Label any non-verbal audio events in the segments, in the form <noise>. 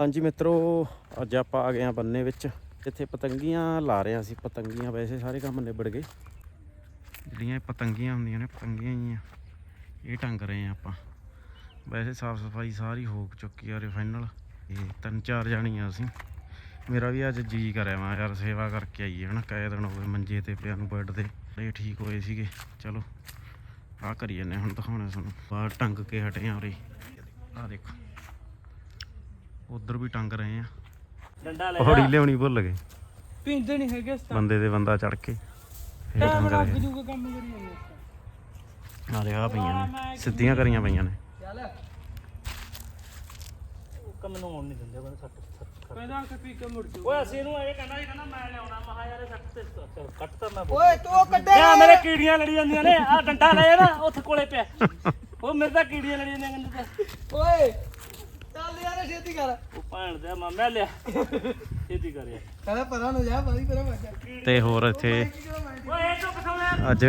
ਹਾਂਜੀ ਮਿੱਤਰੋ, ਅੱਜ ਆਪਾਂ ਆ ਗਏ ਆ ਬੰਨੇ ਵਿੱਚ। ਇੱਥੇ ਪਤੰਗੀਆਂ ਲਾ ਰਹੇ ਸੀ ਪਤੰਗੀਆਂ ਵੈਸੇ ਸਾਰੇ ਕੰਮ ਨਿਬੜ ਗਏ। ਜਿਹੜੀਆਂ ਇਹ ਪਤੰਗੀਆਂ ਹੁੰਦੀਆਂ ਨੇ, ਪਤੰਗੀਆਂ ਹੀ ਆ। ਇਹ ਟੰਗ ਰਹੇ ਆ ਆਪਾਂ। ਵੈਸੇ ਸਾਫ਼ ਸਫ਼ਾਈ ਸਾਰੀ ਹੋ ਚੁੱਕੀ ਆ ਫਾਈਨਲ ਇਹ ਤਿੰਨ ਚਾਰ ਜਾਣੀਆਂ ਅਸੀਂ। ਮੇਰਾ ਵੀ ਅੱਜ ਜੀ ਕਰਿਆ ਮੈਂ ਯਾਰ, ਸੇਵਾ ਕਰਕੇ ਆਈਏ ਹਨਾ। ਕਈ ਦਿਨ ਹੋ ਮੰਜੇ ਤੇ ਪਿਆ ਨੂੰ ਬੈੱਡ ਤੇ। ਇਹ ਠੀਕ ਹੋਏ ਸੀਗੇ। ਚਲੋ ਆ ਕਰੀ ਜੰਨੇ ਹੁਣ ਦਿਖਾਉਣਾ ਤੁਹਾਨੂੰ। ਬਾਹਰ ਟੰਗ ਕੇ ਹਟੇ ਆ ਉਰੇ। ਆ ਦੇਖੋ। ਉਧਰ ਵੀ ਟੰਗ ਰਹੇ ਆ। ਡੰਡਾ ਲੈ ਪੌੜੀ ਲਿਆਉਣੀ ਭੁੱਲ ਗਏ। ਪੀਂਦੇ ਨਹੀਂ ਹੈਗੇ ਸਤਾ ਬੰਦੇ ਦੇ ਬੰਦਾ ਚੜ ਕੇ ਇਹ ਟੰਗ ਟਾਈਮ ਲੱਗ ਰਹੇ ਜੂਗਾ ਕੰਮ ਕਰੀ ਜਾਂਦੇ ਆ ਦੇਖ ਆ ਪਈਆਂ ਨੇ ਸਿੱਧੀਆਂ ਕਰੀਆਂ ਪਈਆਂ ਨੇ। ਚੱਲ। ਉਹ ਕੰਮ ਨੂੰ ਆਉਣ ਨਹੀਂ ਦਿੰਦੇ ਕਹਿੰਦੇ ਸੱਟ ਸੱਟ ਕਹਿੰਦਾ ਕਿ ਪੀ ਕੇ ਮੁੜ ਜੂ ਓਏ ਅਸੀਂ ਇਹਨੂੰ ਇਹ ਕਹਿੰਦਾ ਸੀ ਕਹਿੰਦਾ ਮੈਂ ਲਿਆਉਣਾ ਮਹਾ ਯਾਰ ਸੱਟ ਤੇ ਚੱਲ, ਕੱਟ ਤਾਂ ਮੈਂ ਓਏ ਤੂੰ ਕੱਢੇ ਯਾ ਮੇਰੇ ਕੀੜੀਆਂ ਲੜੀ ਜਾਂਦੀਆਂ ਨੇ ਆ ਡੰਡਾ ਲੈ ਨਾ ਉੱਥੇ ਕੋਲੇ ਪਿਆ। <laughs> ਉਹ ਮੇਰੇ ਤਾਂ ਕੀੜੀਆਂ ਲੜੀ ਜਾਂਦੀਆਂ ਕਹਿੰਦੇ ਤੇ ਓਏ ਚੱਲ ਯਾਰ ਛੇਤੀ ਕਰ। ਉਹ ਭੈਣ ਦੇ ਮਾਮਾ ਲਿਆ। ਛੇਤੀ ਕਰ ਯਾਰ। ਕਹਿੰਦਾ ਪਰਾਂ ਨੂੰ ਜਾ ਬਾਰੀ ਪਰਾਂ ਮੈਂ ਤੇ ਹੋਰ ਇੱਥੇ ਓਏ ਇਹ ਚੁੱਪ ਸੋਣਾ ਅੱਜ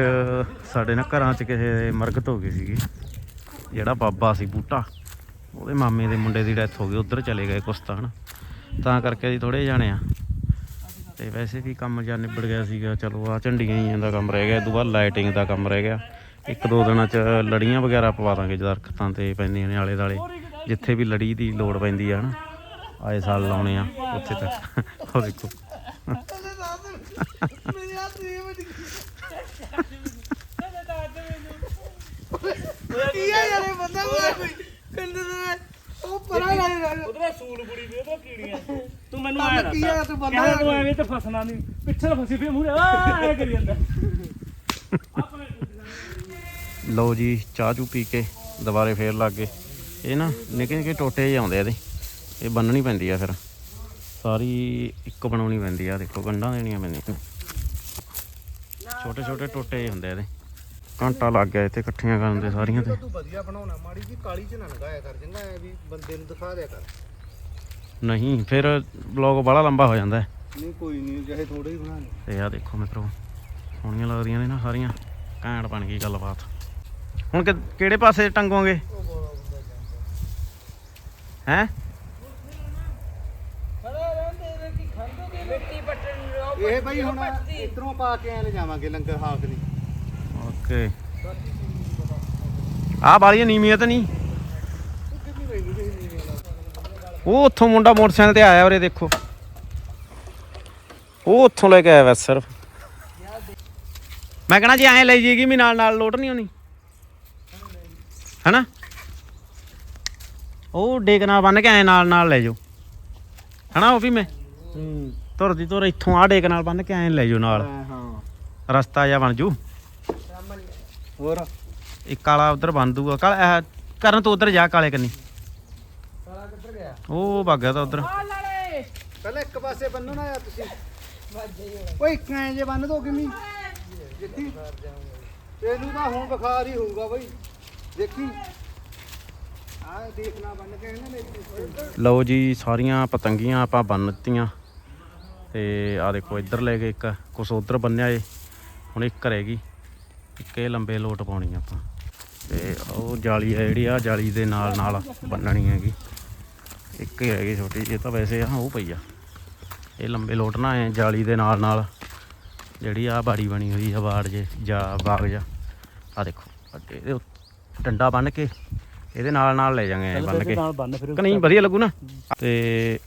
ਸਾਡੇ ਨਾ ਘਰਾਂ 'ਚ ਕਿਸੇ ਦੇ ਮਰਗਤ ਹੋ ਗਈ ਸੀਗੀ। ਜਿਹੜਾ ਬਾਬਾ ਸੀ ਬੂਟਾ ਉਹਦੇ ਮਾਮੇ ਦੇ ਮੁੰਡੇ ਦੀ ਡੈਥ ਹੋ ਗਈ ਉਧਰ ਚਲੇ ਗਏ ਕੁਸਤਾਨ। ਤਾਂ ਕਰਕੇ ਅਸੀਂ ਥੋੜੇ ਜਾਣੇ ਆ। ਤੇ ਵੈਸੇ ਵੀ ਕੰਮ ਜਾਂ ਨਿਬੜ ਗਿਆ ਸੀਗਾ ਚਲੋ ਆ ਝੰਡੀਆਂ ਹੀ ਦਾ ਕੰਮ ਰਹਿ ਗਿਆ ਇਹ ਤੋਂ ਬਾਅਦ ਲਾਈਟਿੰਗ ਦਾ ਕੰਮ ਰਹਿ ਗਿਆ। ਇੱਕ ਦੋ ਦਿਨਾਂ 'ਚ ਲੜੀਆਂ ਵਗੈਰਾ ਪਵਾ ਦਾਂਗੇ ਦਰਖਤਾਂ ਤੇ ਪੈਂਦੀਆਂ ਨੇ ਆਲੇ ਦਾਲੇ ਜਿੱਥੇ ਵੀ ਲੜੀ ਦੀ ਲੋੜ ਪੈਂਦੀ ਆ ਹਨਾ ਆਏ ਸਾਲ ਲਾਉਣੇ ਆ ਉੱਥੇ ਤੱਕ ਉਹ ਦੇਖੋ ਕੀ ਆ ਯਾਰ ਇਹ ਬੰਦਾ ਕੋਈ ਕੋਈ ਕਹਿੰਦੇ ਨੇ ਉਹ ਪਰਾਂ ਲੱਗ ਰਿਹਾ। ਉਧਰ ਸੂਲ ਬੁੜੀ ਵੀ ਉਧਰ ਕੀੜੀਆਂ। ਤੂੰ ਮੈਨੂੰ ਕੰਮ ਆਇਆ ਦੱਸ। ਕੀ ਆ ਤੂੰ ਬੰਦਾ ਕਹਿੰਦਾ ਤੂੰ ਐਵੇਂ ਤੇ ਫਸਣਾ ਨਹੀਂ। ਪਿੱਛੇ ਨੂੰ ਫਸੀ ਫੇ ਮੂਰੇ ਆ ਐ ਕਰੀ ਜਾਂਦਾ। ਆਪਣੇ ਲਓ ਜੀ ਚਾਹ ਚੂ ਪੀ ਕੇ ਦੁਬਾਰੇ ਫੇਰ ਲੱਗ। ਗਏ ਇਹ ਨਾ ਨਿੱਕੇ ਨਿੱਕੇ ਟੋਟੇ ਜਿਹੇ ਆਉਂਦੇ ਇਹਦੇ। ਇਹ ਬੰਨਣੀ ਪੈਂਦੀ ਆ ਫਿਰ। ਸਾਰੀ ਇੱਕ ਬਣਾਉਣੀ ਪੈਂਦੀ ਆ ਦੇਖੋ ਗੰਢਾਂ ਦੇਣੀਆਂ ਪੈਂਦੀਆਂ। ਛੋਟੇ ਛੋਟੇ ਟੋਟੇ ਜਿਹੇ ਹੁੰਦੇ ਇਹਦੇ। ਘੰਟਾ ਲੱਗ ਗਿਆ ਇੱਥੇ ਇਕੱਠੀਆਂ ਕਰਨ ਦੇ ਸਾਰੀਆਂ ਤੇ। ਤੂੰ ਵਧੀਆ ਬਣਾਉਣਾ ਮਾੜੀ ਜੀ ਕਾਲੀ ਚ ਨਾ ਲਗਾਇਆ ਕਰ ਚੰਗਾ ਐ ਵੀ ਬੰਦੇ ਨੂੰ ਦਿਖਾ ਦਿਆ ਕਰ। ਨਹੀਂ ਫਿਰ ਬਲੌਗ ਬੜਾ ਲੰਬਾ ਹੋ ਜਾਂਦਾ। ਨਹੀਂ ਕੋਈ ਨਹੀਂ ਚਾਹੇ ਥੋੜੇ ਹੀ ਬਣਾ ਲੈ ਤੇ ਆ ਦੇਖੋ ਮਿੱਤਰੋ ਸੋਹਣੀਆਂ ਲੱਗਦੀਆਂ ਨੇ ਨਾ ਸਾਰੀਆਂ। ਘੈਂਟ ਬਣ ਗਈ ਗੱਲਬਾਤ। ਹੁਣ ਕਿਹੜੇ ਪਾਸੇ ਟੰਗੋਗੇ? ਹੈ? ਇਹ ਬਈ ਹੁਣ ਇਧਰੋਂ ਪਾ ਕੇ ਐ ਲੈ ਜਾਵਾਂਗੇ ਲੰਗਰ ਹਾਕ ਲਈ ਓਕੇ। ਆ ਬਾਲੀਆਂ ਨੀਵੀਆਂ ਤਾਂ ਨਹੀਂ? ਉਹ ਉੱਥੋਂ ਮੁੰਡਾ ਮੋਟਰਸਾਈਕਲ ਤੇ ਆਇਆ ਉਰੇ ਦੇਖੋ। ਉਹ ਉੱਥੋਂ ਲੈ ਕੇ ਆਇਆ ਵੈਸੇ ਸਿਰਫ। ਮੈਂ ਕਹਣਾ ਜੇ ਐਂ ਲੈ ਜੀਗੀ ਵੀ ਨਾਲ ਨਾਲ ਲੋਟ ਨਹੀਂ ਆਉਣੀ ਹੈਨਾ? ਉਹ ਡੇਕ ਨਾਲ ਬੰਨ ਕੇ ਐਂ ਨਾਲ ਨਾਲ ਲੈ ਜਾਓ। ਹੈਨਾ ਉਹ ਵੀ ਮੈਂ? ਹੂੰ। ਤੁਰਦੀ ਤੁਰ ਇੱਥੋਂ ਆ ਡੇਕ ਨਾਲ ਬੰਨ ਕੇ ਐਂ ਲੈ ਜਾਓ ਨਾਲ। ਹਾਂ ਰਸਤਾ ਜਿਹਾ ਬਣ ਜੂ। ਹੋਰ? ਇੱਕ ਕਾਲਾ ਉਧਰ ਬੰਨ ਦੂਗਾ। ਕਾਲਾ ਇਹ ਕਰਨ ਤੋਂ ਉਧਰ ਜਾ ਕਾਲੇ ਕੰਨੀ। ਸਾਲਾ ਕਿੱਧਰ ਗਿਆ? ਉਹ ਭੱਗ ਤਾਂ ਉਧਰ। ਪਹਿਲਾਂ ਇੱਕ ਪਾਸੇ ਬੰਨੋ ਨਾ ਯਾਰ ਤੁਸੀਂ ਓਏ ਕੈਂ ਜੇ ਬੰਨ ਦੋ ਕਿੰਨੀ? ਦੇਖੀ। ਤੈਨੂੰ ਤਾਂ ਹੁਣ ਬੁਖਾਰ ਹੀ ਹੋਊਗਾ ਬਈ। ਦੇਖੀ ਆ ਦੇਖਣਾ ਬੰਨ ਕੇ ਨਾ ਮੇਰੀ ਲਓ ਜੀ, ਸਾਰੀਆਂ ਪਤੰਗੀਆਂ ਆਪਾਂ ਬੰਨ ਦਿੱਤੀਆਂ। ਤੇ ਆ ਦੇਖੋ, ਇੱਧਰ ਲੈ ਗਏ ਇੱਕ। ਕੁਛ ਉਧਰ ਬੰਨਿਆ ਏ। ਹੁਣ ਇੱਕ ਰਹੇਗੀ ਇੱਕ ਇਹ ਲੰਬੇ ਲੋਟ ਪਾਉਣੀ ਆਪਾਂ। ਤੇ ਉਹ ਜਾਲੀ ਆ ਜਿਹੜੀ ਆ ਜਾਲੀ ਦੇ ਨਾਲ ਨਾਲ ਬੰਨਣੀ ਹੈਗੀ। ਇੱਕ ਹੀ ਹੈਗੀ ਛੋਟੀ ਜਿਹੀ ਤਾਂ ਵੈਸੇ ਆ, ਉਹ ਪਈ ਆ। ਇਹ ਲੰਬੇ ਲੋਟ ਨਾ ਐ, ਜਾਲੀ ਦੇ ਨਾਲ ਨਾਲ। ਜਿਹੜੀ ਆ ਬਾੜੀ ਬਣੀ ਹੋਈ ਆ ਬਾੜ ਜੇ, ਜਾਂ ਬਾਗ ਜਾ। ਆ ਦੇਖੋ, ਅੱਗੇ ਇਹਦੇ ਡੰਡਾ ਬੰਨ ਕੇ ਇਹਦੇ ਨਾਲ ਨਾਲ ਲੈ ਜਾਵਾਂਗੇ ਐਂ ਬੰਨ ਕੇ। ਨਾਲ ਬੰਨ ਫਿਰ ਕਿ ਨਹੀਂ ਵਧੀਆ ਲੱਗੂ ਨਾ? ਤੇ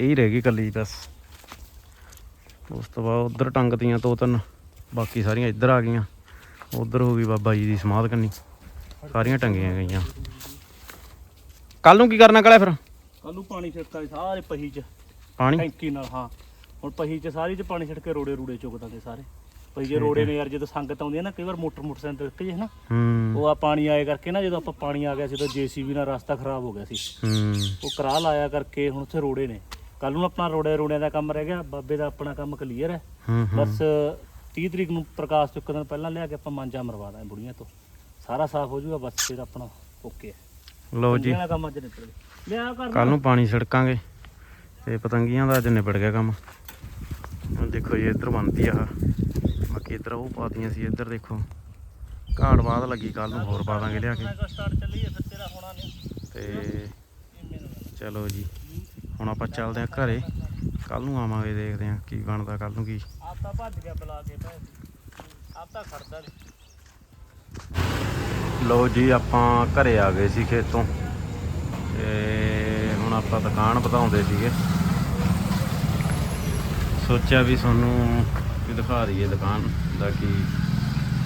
ਇਹ ਰਹਿ ਗਈ ਕੱਲੀ ਬਸ। ਉਸ ਤੋਂ ਬਾਅਦ ਉਧਰ ਟੰਗਤੀਆਂ ਦੋ ਤਿੰਨ ਬਾਕੀ ਸਾਰੀਆਂ ਇੱਧਰ ਆ ਗਈਆਂ। ਉਧਰ ਹੋ ਗਈ ਬਾਬਾ ਜੀ ਦੀ ਸਮਾਧ ਕੰਨੀ ਸਾਰੀਆਂ ਟੰਗੀਆਂ ਗਈਆਂ। ਕੱਲ ਨੂੰ ਕੀ ਕਰਨਾ ਕਲਿਆ ਫਿਰ? ਕੱਲ ਨੂੰ ਪਾਣੀ ਛਿੜਕਾ ਸਾਰੇ ਪਹੀ ਚ। ਪਾਣੀ? ਟੈਂਕੀ ਨਾਲ ਹਾਂ। ਹੁਣ ਪਹੀ ਚ ਸਾਰੀ ਚ ਪਾਣੀ ਛਿੜਕੇ ਰੋੜੇ ਰੂੜੇ ਚੁੱਕ ਦਾਂਗੇ ਸਾਰੇ। ਪਈ ਜੇ ਰੋੜੇ ਨੇ ਯਾਰ ਜਦੋਂ ਸੰਗਤ ਆਉਂਦੀ ਹੈ ਨਾ ਕਈ ਵਾਰ ਮੋਟਰ ਮੋਟਰਸਾਈਕਲ ਤੇ ਜੇ ਨਾ ਹੂੰ। ਉਹ ਆ ਪਾਣੀ ਆਏ ਕਰਕੇ ਨਾ ਜਦੋਂ ਆਪਾਂ ਪਾਣੀ ਆ ਗਿਆ ਸੀ ਤਾਂ ਜੀਸੀਬੀ ਨਾਲ ਰਸਤਾ ਖਰਾਬ ਹੋ ਗਿਆ ਸੀ। ਹੂੰ। ਉਹ ਕਰਾ ਲਾਇਆ ਕਰਕੇ ਹੁਣ ਉੱਥੇ ਰੋੜੇ ਨੇ। ਕੱਲ ਨੂੰ ਆਪਣਾ ਰੋੜੇ ਰੋੜਿਆਂ ਦਾ ਕੰਮ ਰਹਿ ਗਿਆ ਬਾਬੇ ਦਾ ਆਪਣਾ ਕੰਮ ਕਲੀਅਰ ਹੈ। ਹੂੰ ਹੂੰ। ਬਸ 30 ਤਰੀਕ ਨੂੰ ਪ੍ਰਕਾਸ਼ ਚੁੱਕਣ ਦਿਨ ਪਹਿਲਾਂ ਲਿਆ ਕੇ ਆਪਾਂ ਮਾਂਜਾ ਮਰਵਾ ਦਾਂਗੇ ਬੁੜੀਆਂ ਤੋਂ। ਸਾਰਾ ਸਾਫ਼ ਹੋ ਜਾਊਗਾ ਬਸ ਫਿਰ ਆਪਣਾ ਓਕੇ ਹੈ। ਲਓ ਜੀ। ਕੰਮ ਅੱਜ ਨਿਕਲ ਗਿਆ। ਲਿਆ ਕਰ ਕੱਲ ਨੂੰ ਪਾਣੀ ਛਿੜਕਾਂਗੇ ਤੇ ਪਤੰਗੀਆਂ ਦਾ ਅੱਜ ਨਿਬੜ ਗਿਆ ਕੰਮ। ਹੁਣ ਦੇਖੋ ਜੀ ਇੱਧਰ ਬਣਦੀ ਆ ਆਹ। ਬਾਕੀ ਇੱਧਰ ਉਹ ਪਾਤੀਆਂ ਸੀ ਇੱਧਰ ਦੇਖੋ। ਘਾੜ ਬਾਦ ਲੱਗੀ ਕੱਲ ਨੂੰ ਹੋਰ ਪਾ ਦਾਂਗੇ ਲਿਆ ਕੇ। ਤੇ ਚਲੋ ਜੀ ਹੁਣ ਆਪਾਂ ਚੱਲਦੇ ਆ ਘਰੇ। ਕੱਲ ਨੂੰ ਆਵਾਂਗੇ ਦੇਖਦੇ ਆ ਕੀ ਬਣਦਾ ਕੱਲ ਨੂੰ ਕੀ। ਆਪ ਤਾਂ ਭੱਜ ਗਿਆ ਬੁਲਾ ਕੇ ਭੈਣ ਆਪ ਤਾਂ ਖੜਦਾ ਨਹੀਂ ਲੋ ਜੀ ਆਪਾਂ ਘਰੇ ਆ ਗਏ ਸੀ ਖੇਤੋਂ। ਤੇ ਹੁਣ ਆਪਾਂ ਦੁਕਾਨ ਵਧਾਉਂਦੇ ਸੀਗੇ। ਸੋਚਿਆ ਵੀ ਤੁਹਾਨੂੰ ਵੀ ਦਿਖਾ ਦਈਏ ਦੁਕਾਨ ਦਾ ਕੀ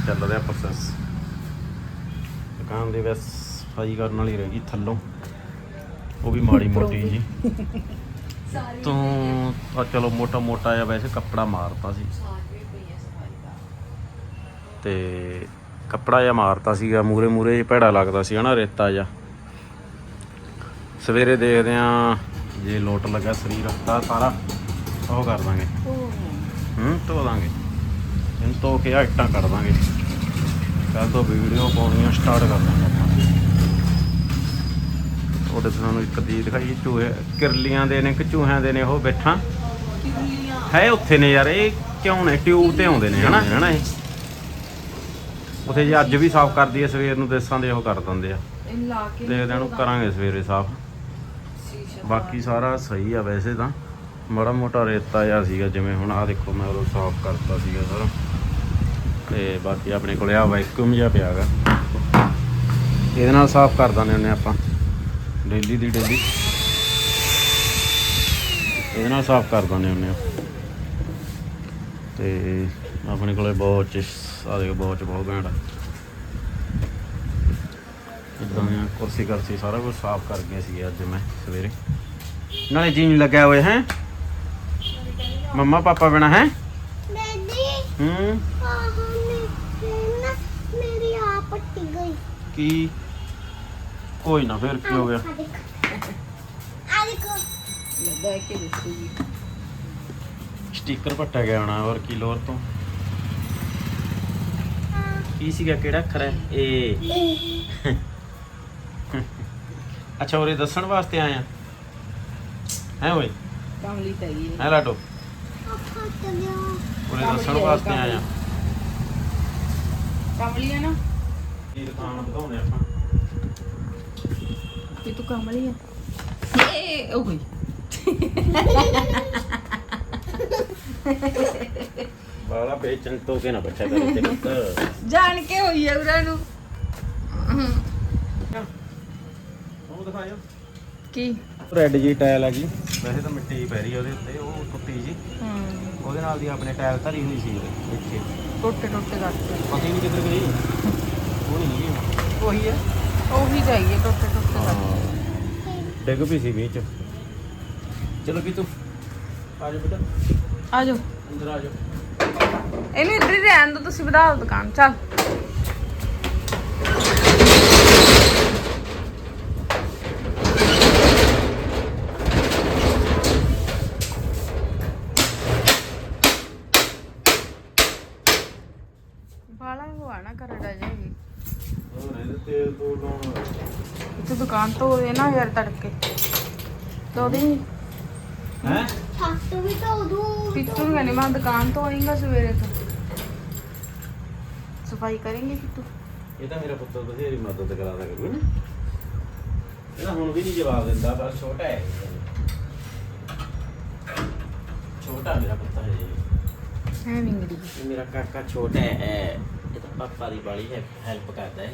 ਚੱਲ ਰਿਹਾ ਪ੍ਰੋਸੈਸ ਦੁਕਾਨ ਦੀ ਬਸ ਸਫ਼ਾਈ ਕਰਨ ਵਾਲੀ ਰਹਿ ਗਈ ਥੱਲੋਂ। ਉਹ ਵੀ ਮਾੜੀ ਮੋਟੀ ਜੀ। ਤੋਂ ਆ। ਚਲੋ ਮੋਟਾ ਮੋਟਾ ਜਿਹਾ ਵੈਸੇ ਕੱਪੜਾ ਮਾਰਤਾ ਸੀ। ਤੇ ਕੱਪੜਾ ਜਿਹਾ ਮਾਰਤਾ ਸੀਗਾ ਮੂਰੇ ਮੂਰੇ ਜਿਹਾ ਭੈੜਾ ਲੱਗਦਾ ਸੀ ਹਨਾ ਰੇਤਾ ਜਿਹਾ। ਸਵੇਰੇ ਦੇਖਦੇ ਆ ਜੇ ਲੋਟ ਲੱਗਾ ਸਰੀਰ ਦਾ ਸਾਰਾ। ਉਹ ਕਰ ਦਾਂਗੇ। ਹੂੰ ਧੋ ਦਾਂਗੇ। ਇਹਨੂੰ ਧੋ ਕੇ ਆਹ ਇੱਟਾਂ ਕੱਢ ਦਾਂਗੇ। ਕੱਲ ਤੋਂ ਵੀਡੀਓ ਪਾਉਣੀਆਂ ਸਟਾਰਟ ਕਰ ਦਾਂਗੇ ਉਹਦੇ ਤੁਹਾਨੂੰ ਇੱਕ ਦੀ ਦਿਖਾਈ ਚੂਹੇ ਕਿਰਲੀਆਂ ਦੇ ਨੇ ਕਿ ਚੂਹਿਆਂ ਦੇ ਨੇ ਉਹ ਬੈਠਾ? ਹੈ ਉੱਥੇ ਨੇ ਯਾਰ ਇਹ ਕਿਉਂ ਨੇ? ਟਿਊਬ ਤੇ ਆਉਂਦੇ ਨੇ ਹਨਾ? ਹਨਾ ਇਹ। ਉਥੇ ਜੇ ਅੱਜ ਵੀ ਸਾਫ਼ ਕਰਦੀ ਹੈ ਸਵੇਰ ਨੂੰ ਦੇਸਾਂ ਦੇ ਉਹ ਕਰ ਦਿੰਦੇ ਆ। ਇਹਨੂੰ ਲਾ ਕੇ ਦੇਖਦੇ ਨੂੰ ਕਰਾਂਗੇ ਸਵੇਰੇ ਸਾਫ਼। ਬਾਕੀ ਸਾਰਾ ਸਹੀ ਆ ਵੈਸੇ ਤਾਂ। ਮਾੜਾ ਮੋਟਾ ਰੇਤਾ ਜਿਹਾ ਸੀਗਾ, ਜਿਵੇਂ ਹੁਣ ਆ ਦੇਖੋ ਮੈਂ ਉਹ ਸਾਫ਼ ਕਰਤਾ ਸੀਗਾ ਸਾਰਾ। ਤੇ ਬਾਕੀ ਆਪਣੇ ਕੋਲੇ ਆ ਵੈਕਿਊਮ ਜਿਹਾ ਪਿਆ ਗਾ ਇਹਦੇ ਨਾਲ ਸਾਫ਼ ਕਰ ਦਿੰਦੇ ਹੁੰਦੇ ਆਪਾਂ। ਡੇਲੀ ਦੀ ਡੇਲੀ। ਇਹਦੇ ਨਾਲ ਸਾਫ਼ ਕਰ ਦਿੰਦੇ ਹੁੰਦੇ ਆ ਤੇ ਆਪਣੇ ਕੋਲੇ ਬਹੁਤ ਆ ਦੇਖੋ ਬਹੁਤ ਬਹੁਤ ਘੈਂਟ ਆ। ਇਦਾਂ ਦੀਆਂ ਕੁਰਸੀ ਕਰਸੀ ਸਾਰਾ ਕੁਝ ਸਾਫ਼ ਕਰ ਗਿਆ ਸੀ ਅੱਜ ਮੈਂ ਸਵੇਰੇ। ਨਾਲੇ ਜੀ ਨਹੀਂ ਲੱਗਿਆ ਹੋਇਆ, ਹੈ? ਮੰਮਾ ਪਾਪਾ ਬਿਨਾ ਹੈ? ਡੈਡੀ ਹੂੰ। ਆਹ ਮੈਂ ਨਾ ਮੇਰੀ ਆ ਪੱਟੀ ਗਈ। ਕੀ? ਕੋਈ ਨਾ ਫਿਰ ਕੀ ਹੋ ਗਿਆ? ਆ ਦੇਖ। ਆ ਦੇਖੋ। ਲੱਗਾ ਕਿ ਦੱਸੂਗੀ ਸਟicker ਪੱਟਿਆ ਗਿਆ ਹੋਣਾ ਹੋਰ ਕੀ ਲੋਰ ਤੋਂ? ਕੀ ਸੀਗਾ ਕਿਹੜਾ ਅੱਖਰ ਹੈ? ਏ ਇਹ ਅੱਛਾ ਉਰੇ ਦੱਸਣ ਵਾਸਤੇ ਆਇਆ ਹੈ ਓਏ? ਕਮਲੀ ਤਾਂ ਗਈ ਹੈ ਲਾਟੋ ਉਰੇ ਦੱਸਣ ਵਾਸਤੇ ਆਇਆ। ਕਮਲੀ ਹੈ ਨਾ? ਇਹ ਦੁਕਾਨ ਵਧਾਉਣੇ ਆਪਾਂ। ਤੇ ਤੂੰ ਕਮਲੀ ਹੈ ਏ ਉਹ ਗਈ ਬਾਲਾ ਵੇਚਣ ਤੋਂ ਕੇ ਨਾ ਬੱਚਾ ਕਰੇ ਤੇ ਪੁੱਤ। ਜਾਣ ਕੇ ਹੋਈ ਹੈ ਉਹਨਾਂ ਨੂੰ। ਉਹ ਕੀ? ਰੈੱਡ ਜੀ ਟਾਇਲ ਹੈਗੀ ਵੈਸੇ ਤਾਂ ਮਿੱਟੀ ਪੈ ਰਹੀ ਆ ਉਹਦੇ ਉੱਤੇ ਉਹ ਟੁੱਟੀ ਜੀ। ਹੂੰ। ਉਹਦੇ ਨਾਲ ਦੀ ਆਪਣੇ ਟਾਇਲ ਧਰੀ ਹੋਈ ਸੀ ਇੱਥੇ। ਟੁੱਟੇ ਟੁੱਟੇ ਕਰਕੇ ਪਤਾ ਹੀ ਨਹੀਂ ਕਿੱਧਰ ਗਈ। ਉਹ ਨਹੀਂ ਗਈ ਉਹੀ ਹੈ ਉਹੀ ਜਾਈਏ ਟੁੱਟੇ ਟੁੱਟੇ ਕਰਕੇ ਡਿੱਗ ਪਈ ਸੀ ਵਿੱਚ। ਚਲੋ ਕੀ ਤੂੰ ਆ ਜਾ ਬੇਟਾ। ਆ ਜਾਓ। ਅੰਦਰ ਆ ਜਾ ਇਹਨੂੰ ਇੱਧਰ ਹੀ ਰਹਿਣ ਦੋ ਤੁਸੀਂ ਵਧਾ ਦਿਓ ਦੁਕਾਨ। ਚੱਲ ਬਾਲਾ ਹੋਆ ਨਾ ਕਰ ਡਾ ਜਾਏਗੀ ਹੋਰ ਇਹਦੇ ਤੇਲ ਤੋਂ ਲਾਉਣ ਤੂੰ ਤੋਂ ਇਹ ਨਾ ਯਾਰ ਤੜਕੇ। ਦੋ ਦਿਨ ਹੈ? ਹੱਥ ਵੀ ਧੋ ਦੂੰ ਪਿੱਤੂ ਨੂੰ ਕਹਿੰਦੀ ਮੈਂ ਦੁਕਾਨ ਤੋਂ ਆਏਗਾ ਸਵੇਰੇ ਤੋਂ। ਸਫ਼ਾਈ ਕरेंगे ਪਿੱਤੂ। ਇਹ ਤਾਂ ਮੇਰਾ ਪੁੱਤ ਬਥੇਰੀ ਮਦਦ ਕਰਾਦਾ ਕਰੂ ਨਾ। ਇਹਦਾ ਹੁਣ ਵੀ ਨਹੀਂ ਜਵਾਬ ਦਿੰਦਾ ਬਸ ਛੋਟਾ ਹੈ। ਛੋਟਾ ਮੇਰਾ ਪੁੱਤ ਹੈ ਹੈ ਵਿੰਗੜੀ ਇਹ ਮੇਰਾ ਕਾਕਾ ਛੋਟਾ ਹੈ। ਇਹ ਤਾਂ ਪਾਪਾ ਦੀ ਬਾਲੀ ਹੈ ਹੈਲਪ ਕਰਦਾ ਹੈ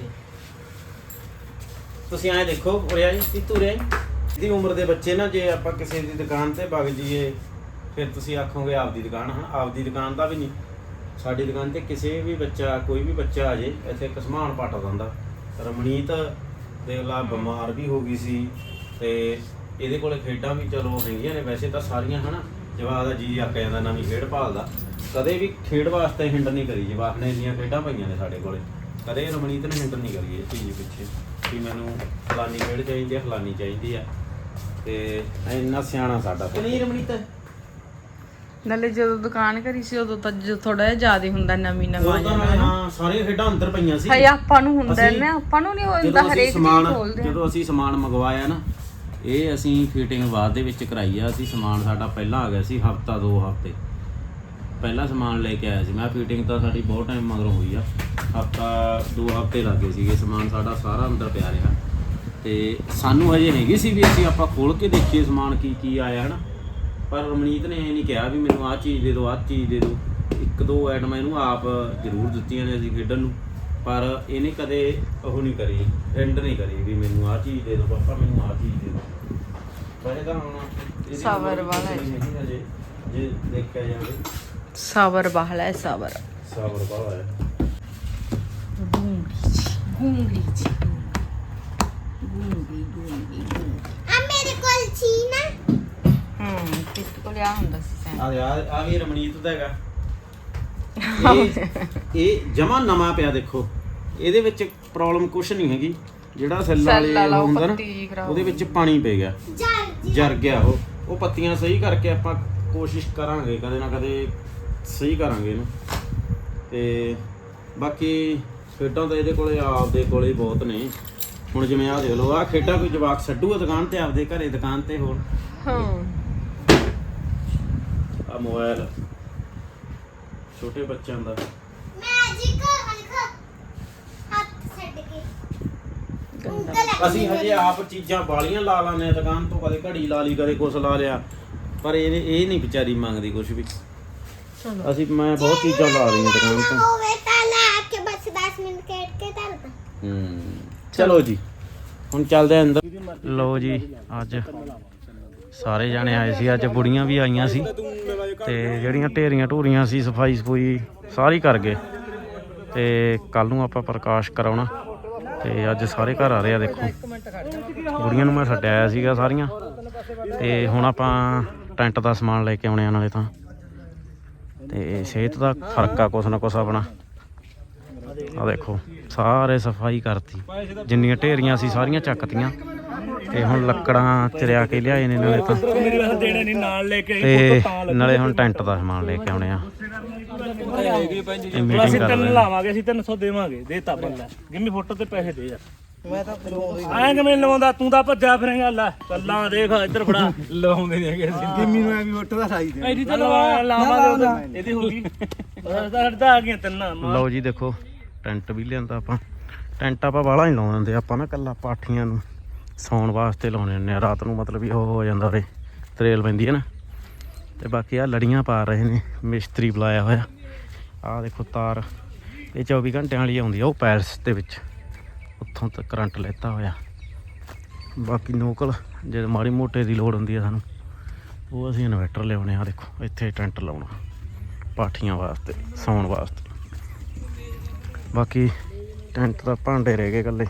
ਤੁਸੀਂ ਐਂ ਦੇਖੋ, ਉਰੇ ਜੀ ਸਿੱਤੂ ਉਰੇ ਆਈ ਦੀ ਉਮਰ ਦੇ ਬੱਚੇ ਨਾ, ਜੇ ਆਪਾਂ ਕਿਸੇ ਦੀ ਦੁਕਾਨ ਤੇ ਵਗ ਜਾਈਏ, ਫਿਰ ਤੁਸੀਂ ਆਖੋਗੇ ਆਪਦੀ ਦੁਕਾਨ। ਹਨ ਆਪਦੀ ਦੁਕਾਨ ਦਾ ਵੀ ਨਹੀਂ। ਸਾਡੀ ਦੁਕਾਨ ਤੇ ਕਿਸੇ ਵੀ ਬੱਚਾ, ਕੋਈ ਵੀ ਬੱਚਾ ਆ ਜੇ, ਇੱਥੇ ਕਸਮਾਨ ਪੱਟ ਦਿੰਦਾ। ਰਮਣੀਤ ਦੇ ਲਾ ਬਿਮਾਰ ਵੀ ਹੋ ਗਈ ਸੀ ਤੇ ਇਹਦੇ ਕੋਲੇ ਖੇਡਾਂ ਵੀ ਚਲੋ ਹੈਗੀਆਂ ਨੇ। ਵੈਸੇ ਤਾਂ ਸਾਰੀਆਂ, ਹਨਾ, ਜਵਾਕ ਦਾ ਜੀ ਆਕ ਜਾਂਦਾ, ਨਵੀਂ ਖੇਡ ਭਾਲਦਾ। ਕਦੇ ਵੀ ਖੇਡ ਵਾਸਤੇ ਹਿੰਡ ਨਹੀਂ ਕਰੀ, ਜਵਾਕ ਨੇ ਇੰਨੀਆਂ ਖੇਡਾਂ ਪਈਆਂ ਨੇ ਸਾਡੇ ਕੋਲੇ। ਕਦੇ ਰਮਣੀਤ ਨੇ ਹਿੰਡ ਨਹੀਂ ਕਰੀ ਇਹ ਚੀਜ਼ ਪਿੱਛੇ। ਕਿ ਮੈਨੂੰ ਫਲਾਨੀ ਖੇਡ ਚਾਹੀਦੀ ਹੈ ਫਲਾਨੀ ਚਾਹੀਦੀ ਆ। ਤੇ ਇੰਨਾ ਸਿਆਣਾ ਸਾਡਾ ਤੇ ਨਹੀਂ ਰਮਣੀਤ ਨਾਲੇ ਜਦੋਂ ਦੁਕਾਨ ਕਰੀ ਸੀ ਉਦੋਂ ਤਾਂ ਥੋੜਾ ਜਿਹਾ ਜ਼ਿਆਦਾ ਹੁੰਦਾ ਨਵੀਂ ਨਵਾਂ ਉਹ ਤਾਂ ਮੈਂ ਹਾਂ ਸਾਰੀਆਂ ਖੇਡਾਂ ਅੰਦਰ ਪਈਆਂ ਸੀ। ਹੈ ਆਪਾਂ ਨੂੰ ਹੁੰਦਾ ਅਸੀਂ- ਨਾ ਆਪਾਂ ਨੂੰ ਨਹੀਂ ਹੁੰਦਾ ਜਦੋਂ ਅਸੀਂ ਹਰੇਕ ਚੀਜ਼ ਸਮਾਨ ਖੋਲਦੇ ਆ। ਜਦੋਂ ਅਸੀਂ ਸਮਾਨ ਮੰਗਵਾਇਆ ਨਾ ਇਹ ਅਸੀਂ ਫਿਟਿੰਗ ਬਾਅਦ ਦੇ ਵਿੱਚ ਕਰਾਈ ਆ। ਅਸੀਂ ਸਮਾਨ ਸਾਡਾ ਪਹਿਲਾਂ ਆ ਗਿਆ ਸੀ ਹਫਤਾ ਦੋ ਹਫ਼ਤੇ। ਪਹਿਲਾਂ ਸਮਾਨ ਲੈ ਕੇ ਆਇਆ ਸੀ। ਮੈਂ ਫਿਟਿੰਗ ਤਾਂ ਸਾਡੀ ਬਹੁਤ ਟਾਈਮ ਮਗਰੋਂ ਹੋਈ ਆ। ਹਫਤਾ ਦੋ ਹਫ਼ਤੇ ਲੱਗੇ ਸੀਗੇ ਸਮਾਨ ਸਾਡਾ ਸਾਰਾ ਅੰਦਰ ਪਿਆ ਰਿਹਾ। ਤੇ ਸਾਨੂੰ ਹਜੇ ਹੈਗੀ ਸੀ ਵੀ ਅਸੀਂ ਆਪਾਂ ਖੋਲ ਕੇ ਦੇਖੀਏ ਸਮਾਨ ਕੀ ਕੀ ਆਇਆ ਹਨਾ? ਪਰ ਰਮਨੀਤ ਨੇ ਇਹ ਨਹੀਂ ਕਿਹਾ ਵੀ ਮੈਨੂੰ ਆਹ ਚੀਜ਼ ਦੇ ਦਿਓ ਆਹ ਚੀਜ਼ ਦੇ ਦਿਓ। ਇੱਕ ਦੋ ਆਈਟਮਾਂ ਇਹਨੂੰ ਆਪ ਜ਼ਰੂਰ ਦਿੱਤੀਆਂ ਨੇ ਅਸੀਂ ਖੇਡਣ ਨੂੰ। ਪਰ ਇਹਨੇ ਕਦੇ ਉਹ ਨਹੀਂ ਕਰੀ ਐਂਡ ਨਹੀਂ ਕਰੀ ਵੀ ਮੈਨੂੰ ਆਹ ਚੀਜ਼ ਦੇ ਦਿਓ ਪਾਪਾ ਮੈਨੂੰ ਆਹ ਚੀਜ਼ ਦੇ ਦਿਓ। ਵੈਸੇ ਤਾਂ ਹੁਣ ਸਬਰ ਵਾਲਾ ਹੈ। ਨਹੀਂ ਜੇ ਦੇਖਿਆ ਜਾਵੇ। ਸਬਰ ਬਹਲਾ ਹੈ ਸਬਰ ਸਬਰ ਵਾਲਾ ਹੈ। ਗੂੰਗੀ ਜੀ ਗੂੰਗੀ ਗੂੰਗੀ ਆ ਮੇਰੇ ਕੋਲ ਸੀ ਨਾ। ਹੂੰ ਕਿਸ ਕੋਲ ਆ ਹੁੰਦਾ ਸੀ ਸੈਂ ਆ ਯਾਰ ਆ ਵੀ ਰਮਣੀਤ ਦਾ ਹੈਗਾ। ਇਹ ਇਹ ਜਮਾ ਨਵਾਂ ਪਿਆ ਦੇਖੋ। ਇਹਦੇ ਵਿੱਚ ਪ੍ਰੋਬਲਮ ਕੁਝ ਨਹੀਂ ਹੈਗੀ। ਜਿਹੜਾ ਸੈੱਲ ਸੈੱਲ ਵਾਲੇ ਵਾਲਾ ਉਹ ਹੁੰਦਾ ਨਾ ਪੱਤੀ ਖਰਾਬ ਉਹਦੇ ਵਿੱਚ ਪਾਣੀ ਪੈ ਗਿਆ। ਜਰ ਗਿਆ ਉਹ। ਉਹ ਪੱਤੀਆਂ ਸਹੀ ਕਰਕੇ ਆਪਾਂ ਕੋਸ਼ਿਸ਼ ਕਰਾਂਗੇ ਕਦੇ ਨਾ ਕਦੇ ਸਹੀ ਕਰਾਂਗੇ ਇਹਨੂੰ। ਤੇ ਬਾਕੀ ਖੇਡਾਂ ਤਾਂ ਇਹਦੇ ਕੋਲੇ ਆਪਦੇ ਕੋਲੇ ਬਹੁਤ ਨੇ। ਹੁਣ ਜਿਵੇਂ ਆਹ ਦੇਖ ਲਓ ਆਹ ਖੇਡਾਂ ਕੋਈ ਜਵਾਕ ਛੱਡੂਗਾ ਦੁਕਾਨ ਤੇ ਆਪਦੇ ਘਰੇ ਦੁਕਾਨ ਤੇ ਹੋਰ। ਹਾਂ। ਆ ਮੋਬਾਈਲ ਛੋਟੇ ਬੱਚਿਆਂ ਦਾ। ਮੈਜਿਕ ਹਲਕ ਹੱਥ ਛੱਡ ਕੇ ਉਂਗਲ ਅਸੀਂ ਹਜੇ ਆਪ ਚੀਜ਼ਾਂ ਵਾਲੀਆਂ ਲਾ ਲਾਨੇ ਆ ਦੁਕਾਨ ਤੋਂ ਕਦੇ ਘੜੀ ਲਾ ਲਈ ਕਦੇ ਕੁਛ ਲਾ ਲਿਆ। ਪਰ ਇਹ ਇਹ ਨਹੀਂ ਵਿਚਾਰੀ ਮੰਗਦੀ ਕੁਛ ਵੀ। ਅਸੀਂ ਮੈਂ ਬਹੁਤ ਚੀਜ਼ਾਂ ਲਾ ਰਹੀਆਂ ਦੁਕਾਨ ਤੋਂ। ਹੋਵੇ ਤਾਂ ਲਾ ਕੇ ਬਸ 10 ਮਿੰਟ ਖੇਡ ਕੇ ਚੱਲ ਪਾ ਹੂੰ। ਚਲੋ ਜੀ ਹੁਣ ਚੱਲਦੇ ਆਂ ਅੰਦਰ। ਲਓ ਜੀ ਅੱਜ ਸਾਰੇ ਜਾਣੇ ਆਏ ਸੀ ਅੱਜ ਬੁੜੀਆਂ ਵੀ ਆਈਆਂ ਸੀ ਤੇ ਜਿਹੜੀਆਂ ਢੇਰੀਆਂ ਢੂਰੀਆਂ ਸੀ ਸਫ਼ਾਈ ਸਫੂਈ ਸਾਰੀ ਕਰ ਗਏ। ਤੇ ਕੱਲ ਨੂੰ ਆਪਾਂ ਪ੍ਰਕਾਸ਼ ਕਰਾਉਣਾ ਤੇ ਅੱਜ ਸਾਰੇ ਘਰ ਆ ਰਹੇ ਆ ਦੇਖੋ। ਬੁੜੀਆਂ ਨੂੰ ਮੈਂ ਛੱਡਿਆ ਆਇਆ ਸੀਗਾ ਸਾਰੀਆਂ। ਤੇ ਹੁਣ ਆਪਾਂ ਟੈਂਟ ਦਾ ਸਮਾਨ ਲੈ ਕੇ ਆਉਣੇ ਆ ਨਾਲੇ ਤਾਂ। ਤੇ ਸਿਹਤ ਦਾ ਫ਼ਰਕ ਆ ਕੁਛ ਨਾ ਕੁਛ ਆਪਣਾ। ਆ ਦੇਖੋ ਸਾਰੇ ਸਫ਼ਾਈ ਕਰਤੀ। ਜਿੰਨੀਆਂ ਢੇਰੀਆਂ ਸੀ ਸਾਰੀਆਂ ਚੱਕਤੀਆਂ। ਤੇ ਹੁਣ ਲੱਕੜਾਂ ਚਰਿਆ ਕੇ ਲਿਆਏ ਨੇ ਨਾਲੇ ਤਾਂ। ਮੇਰੀ ਵਾਸਤੇ ਦੇਣੇ ਨਹੀਂ ਨਾਲ ਲੈ ਕੇ ਤੇ ਨਾਲੇ ਹੁਣ ਟੈਂਟ ਦਾ ਸਮਾਨ ਲੈ ਕੇ ਆਉਣੇ ਆ। ਇਹ ਅਸੀਂ ਮੀਟਿੰਗ ਕਰ ਤਿੰਨ ਰਹੇ ਆ। ਲਾਵਾਂਗੇ ਅਸੀਂ 300 ਦੇਵਾਂਗੇ। ਦੇ ਤਾ ਬੰਦਾ। ਗਿੰਮੀ ਫੋਟੋ ਤੇ ਪੈਸੇ ਦੇ ਯਾਰ। ਮੈਂ ਤਾਂ ਐਂ ਕਿਵੇਂ ਲਵਾਉਂਦਾ? ਤੂੰ ਤਾਂ ਭੱਜਾ ਫਿਰੇਂਗਾ ਲੈ। ਕੱਲਾਂ ਦੇਖ ਇੱਧਰ ਫੜਾ। ਲਵਾਉਂਦੇ ਨਹੀਂ ਹੈਗੇ ਅਸੀਂ। ਜਿੰਮੀ ਨੂੰ ਐ ਵੀ ਫੋਟੋ ਦਾ ਸਾਈ ਦੇ ਇਹਦੀ ਤਾਂ ਲਵਾ ਲਾਵਾਂਗੇ ਉਧਰ ਇਹਦੀ ਹੋ ਗਈ। ਸਾਡਾ ਆ ਗਈਆਂ ਤਿੰਨਾਂ। ਲਓ ਜੀ ਦੇਖੋ। ਟੈਂਟ ਵੀ ਲਿਆਂਦਾ ਆਪਾਂ। ਟੈਂਟ ਆਪਾਂ ਬਾਹਲਾ ਹੀ ਲਾਉਣ ਦਿੰਦੇ ਆਪਾਂ ਨਾ ਕੱਲਾ ਪਾਠੀਆਂ ਨੂੰ ਸੌਣ ਵਾਸਤੇ ਲਾਉਣੇ ਹੁੰਦੇ ਆ। ਰਾਤ ਨੂੰ ਮਤਲਬ ਵੀ ਉਹ ਹੋ ਜਾਂਦਾ ਉਰੇ ਤਰੇਲ ਪੈਂਦੀ ਹੈ ਨਾ। ਤੇ ਬਾਕੀ ਆ ਲੜੀਆਂ ਪਾ ਰਹੇ ਨੇ, ਮਿਸਤਰੀ ਬੁਲਾਇਆ ਹੋਇਆ। ਆਹ ਦੇਖੋ ਤਾਰ, ਇਹ 24 ਘੰਟਿਆਂ ਵਾਲੀ ਆਉਂਦੀ ਆ, ਉਹ ਪੈਲਸ ਦੇ ਵਿੱਚ। ਉੱਥੋਂ ਤੱਕ ਕਰੰਟ ਲੈਤਾ ਹੋਇਆ। ਬਾਕੀ ਨੋਕਲ, ਜੇ ਮਾੜੀ ਮੋਟੇ ਦੀ ਲੋੜ ਹੁੰਦੀ ਆ ਸਾਨੂੰ, ਉਹ ਅਸੀਂ ਇਨਵਰਟਰ ਲਿਆਉਣੇ ਆ। ਦੇਖੋ, ਇੱਥੇ ਟੈਂਟ ਲਾਉਣਾ, ਪਾਠੀਆਂ ਵਾਸਤੇ, ਸੌਣ ਵਾਸਤੇ। ਬਾਕੀ ਟੈਂਟ ਦਾ ਭਾਂਡੇ ਰਹਿ ਗਏ ਇਕੱਲੇ।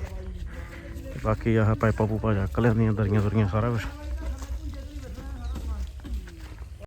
ਬਾਕੀ ਆਹ ਪਾਈਪਾਂ ਪੂਪਾਂ ਚੱਕ ਲਿਆਂਦੀਆਂ ਦਰੀਆਂ ਦੁਰੀਆਂ ਸਾਰਾ ਕੁਝ